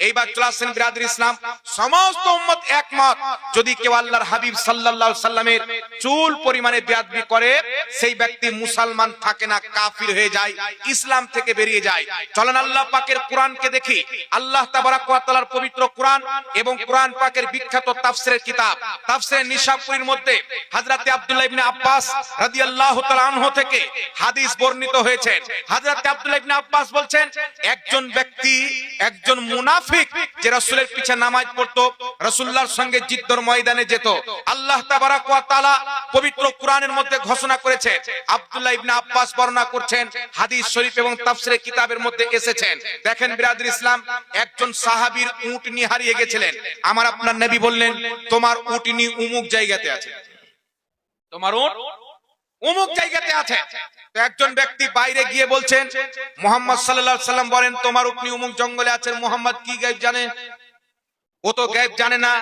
এইবার চলে আসছেন ইসলাম, সমস্ত উম্মত একমত। যদি কেউ আল্লাহর হাবিব সাল্লামের চুল পরিমাণে করে, সেই ব্যক্তি মুসলমান থাকে না, কাফির হয়ে যায়, ইসলাম থেকে বেরিয়ে যায়। চলেন আল্লাহ পাকের কোরআনকে দেখি। আল্লাহ পবিত্র কোরআন এবং কোরআন পাকের বিখ্যাত তাফসিরের কিতাব। তাফসিরের নিশাপুরীর মধ্যে হযরতে আব্দুল্লাহ আব্বাস থেকে হাদিস বর্ণিত হয়েছে। হযরতে আব্দুল্লাহ ইবনে আব্বাস বলছেন, একজন ব্যক্তি, একজন মুনাফিক যে রাসূলের পিছে নামাজ পড়তো, রাসূলুল্লাহর সঙ্গে জিদ্দর ময়দানে যেত। আল্লাহ তাআলা পবিত্র কোরআনের মধ্যে ঘোষণা করেছে, আব্দুল্লাহ ইবনে আব্বাস বর্ণনা করছেন, হাদিস শরীফ এবং তাফসিরের কিতাবের মধ্যে এসেছেন। দেখেন বিরাদর ইসলাম, একজন সাহাবীর উটনি হারিয়ে গেছিলেন। আমার আপনার নবী বললেন, তোমার উটনি উমুক জায়গাতে আছে। তোমার উট অমুক জায়গাতে আছে। তো একজন ব্যক্তি বাইরে গিয়ে বলছেন, মোহাম্মদ সাল্লাহ সাল্লাম বলেন, তোমার উপনি অমুক জঙ্গলে আছেন, মোহাম্মদ কি গাইব জানে? ও তো গায়েব জানে না।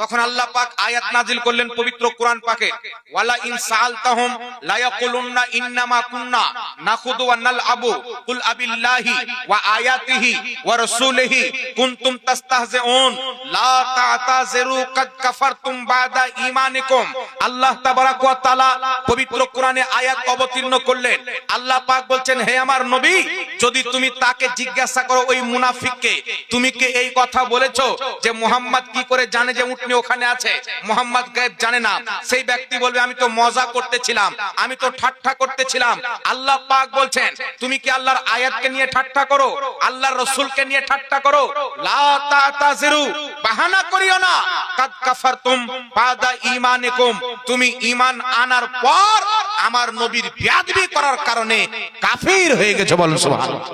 তখন আল্লাহ পাক আয়াত নাজিল করলেন পবিত্র কোরআন পাকে। ওয়ালা ইন সাআলতাহুম লা ইয়াকুলুন্না ইন্নামা কুন্না নাখুদু ওয়া নালআবু। কুল আবিল্লাহি ওয়া আয়াতিহি ওয়া রাসূলিহি কুনতুম তাস্তাহজিউন। লা তা'তাযিরু কাদ কাফারতুম বাদা ঈমানিকুম। আল্লাহ তাবারাক ওয়া তাআলা পবিত্র কোরআনে আয়াত অবতীর্ণ করলেন। আল্লাহ পাক বলছেন, হে আমার নবী, যদি তুমি তাকে জিজ্ঞাসা করো ওই মুনাফিককে, তুমি কি এই কথা বলেছ যে মুহাম্মদ কি করে জানে যে উটনি ওখানে আছে। মোহাম্মদ গায়েব জানে না। সেই ব্যক্তি বলবে, আমি তো মজা করতেছিলাম। আমি তো ঠাট্টা করতেছিলাম। আল্লাহ পাক বলছেন, তুমি কি আল্লাহর আয়াতকে নিয়ে ঠাট্টা করো? আল্লাহর রসুলকে নিয়ে ঠাট্টা করো? লা তাতাজিরু, বাহানা করিও না। কাদ কাফারতুম বাদা ঈমানিকুম। তুমি ঈমান আনার পর আমার নবীর বেয়াদবি করার কারণে কাফির হয়ে গেছো বলুন সুবহানাল্লাহ।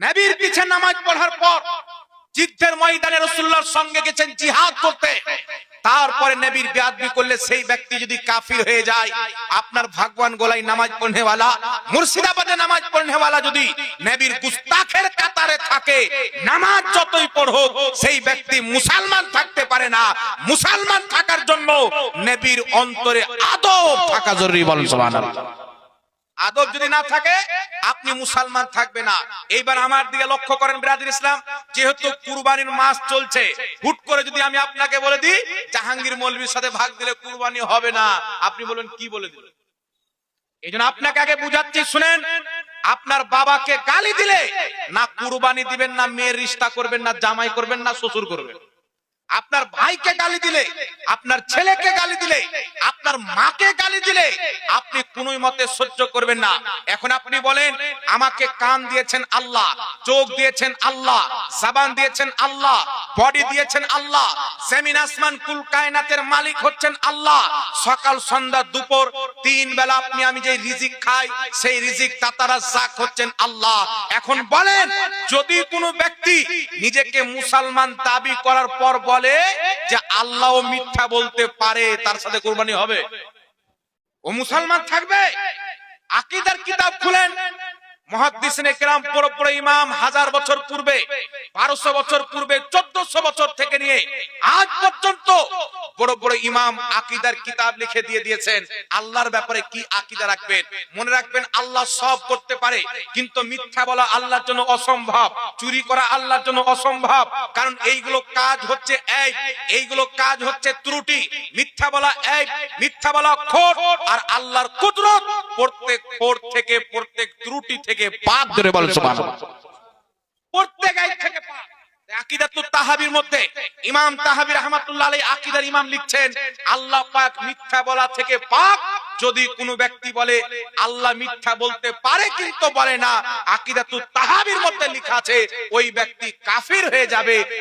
নবীর পিছে নামাজ পড়ার পর যুদ্ধের ময়দানে রসুল্লাহর সঙ্গে গেছেন জিহাদ করতে। তারপরে নবীর বেয়াদবি করলে সেই ব্যক্তি যদি কাফির হয়ে যায়, আপনার ভাগবান গোলাই নামাজ পড়নেওয়ালা, মুর্শিদাবাদে নামাজ পড়নেওয়ালা যদি নবীর গুস্তাখের কাতারে থাকে, নামাজ যতই পড়ো সেই ব্যক্তি মুসলমান থাকতে পারে না। মুসলমান থাকার জন্য নবীর অন্তরে আদব থাকা জরুরি বলেন সুবহানাল্লাহ। আদব যদি না থাকে, আপনি মুসলমান থাকবে না। এইবার আমার দিকে লক্ষ্য করেন বিরাদির ইসলাম, যেহেতু কুরবানির মাস চলছে, হুট করে যদি আমি আপনাকে বলে দিই, জাহাঙ্গীর মৌলবীর সাথে ভাগ দিলে কুরবানি হবে না। আপনি বলুন, কি বলে দিলেন? এই জন্য আপনাকে আগে বুঝাচ্ছি, শুনেন, আপনার বাবাকে গালি দিলে না কুরবানি দিবেন, না মেয়ের রিস্তা করবেন, না জামাই করবেন, না শ্বশুর করবেন। আপনার ভাইকে গালি দিলে, আপনার ছেলেকে গালি দিলে, আপনার মাকে গালি দিলে, আপনি কোন মতে সহ্য করবেন না। এখন আপনি বলেন, আমাকে কান দিয়েছেন আল্লাহ, চোখ দিয়েছেন আল্লাহ সাবান দিয়েছেন আল্লাহ, বডি দিয়েছেন আল্লাহ সেমিন আসমান কুল কায়নাতের মালিক হচ্ছেন আল্লাহ। সকাল, সন্ধ্যা, দুপুর, তিন বেলা আপনি, আমি যে রিজিক খাই, সেই রিজিক তাতারা জাক হচ্ছেন আল্লাহ। এখন বলেন, যদি কোনো ব্যক্তি নিজেকে মুসলমান দাবি করার পর বলে যে আল্লাহ মিথ্যা বলতে পারে, তার সাথে কোরবানি হবে। ও মুসলমান থাকবে? আকিদার কিতাব খুলেন। মহাদিস কেরাম ইমাম হাজার বছর পূর্বে। বারোশো বছর পূর্বে, চোদ্দশো বছর থেকে নিয়ে আজ পর্যন্ত বড় বড় ইমাম আকিদার কিতাব লিখে দিয়ে দিয়েছেন। আল্লাহর ব্যাপারে কি আকিদা রাখবেন? মনে রাখবেন আল্লাহ সব করতে পারে, কিন্তু মিথ্যা বলা আল্লাহর জন্য অসম্ভব, চুরি করা আল্লাহর জন্য অসম্ভব, কারণ এইগুলো কাজ হচ্ছে এই এইগুলো কাজ হচ্ছে ত্রুটি। মিথ্যা বলা এক, মিথ্যা বলা খোট, আর আল্লাহর কুদরত প্রত্যেক খোট থেকে, প্রত্যেক ত্রুটি থেকে পাপ ধরে বল সুবহানাল্লাহ।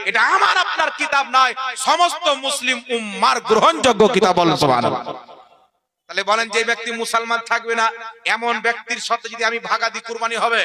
এটা আমার আপনার কিতাব নয়, সমস্ত মুসলিম উম্মার গ্রহণযোগ্য কিতাব বলেন তাহলে বলেন যে ব্যক্তি মুসলমান থাকবে না, এমন ব্যক্তির সাথে যদি আমি ভাগাদি কুরবানি হবে